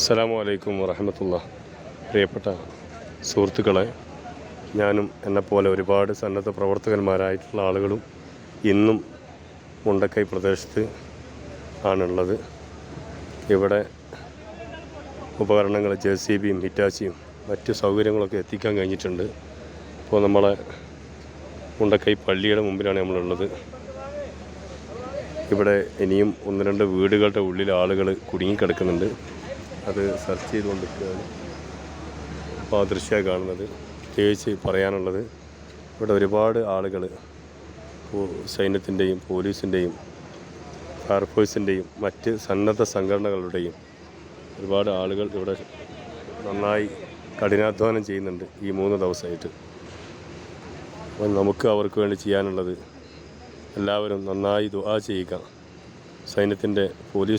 അസ്സലാമു അലൈക്കും വറഹമത്തുള്ള പ്രിയപ്പെട്ട സുഹൃത്തുക്കളെ ഞാനും എന്നെപ്പോലെ ഒരുപാട് സന്നദ്ധ പ്രവർത്തകന്മാരായിട്ടുള്ള ആളുകളും ഇന്നും മുണ്ടക്കൈ പ്രദേശത്ത് ആണുള്ളത്. ഇവിടെ ഉപകരണങ്ങൾ ജെ സി ബിയും ഹിറ്റാച്ചിയും മറ്റു സൗകര്യങ്ങളൊക്കെ എത്തിക്കാൻ കഴിഞ്ഞിട്ടുണ്ട്. ഇപ്പോൾ നമ്മളെ മുണ്ടക്കൈ പള്ളിയുടെ മുമ്പിലാണ് നമ്മളുള്ളത്. ഇവിടെ ഇനിയും ഒന്ന് രണ്ട് വീടുകളുടെ ഉള്ളിൽ ആളുകൾ കുടുങ്ങിക്കിടക്കുന്നുണ്ട്. അത് സെർച്ച് ചെയ്തുകൊണ്ടിരിക്കുകയാണ്. അപ്പോൾ ആ ദൃശ്യമാണ് കാണുന്നത്. പ്രത്യേകിച്ച് പറയാനുള്ളത് ഇവിടെ ഒരുപാട് ആളുകൾ സൈന്യത്തിന്റെയും പോലീസിന്റെയും ഫയർഫോഴ്സിന്റെയും മറ്റ് സന്നദ്ധ സംഘടനകളുടെയും ഒരുപാട് ആളുകൾ ഇവിടെ നന്നായി കഠിനാധ്വാനം ചെയ്യുന്നുണ്ട് ഈ മൂന്ന് ദിവസമായിട്ട്. അപ്പോൾ നമുക്ക് അവർക്ക് വേണ്ടി ചെയ്യാനുള്ളത് എല്ലാവരും നന്നായി ദുആ ചെയ്യുക. സൈന്യത്തിന്റെ പോലീസ്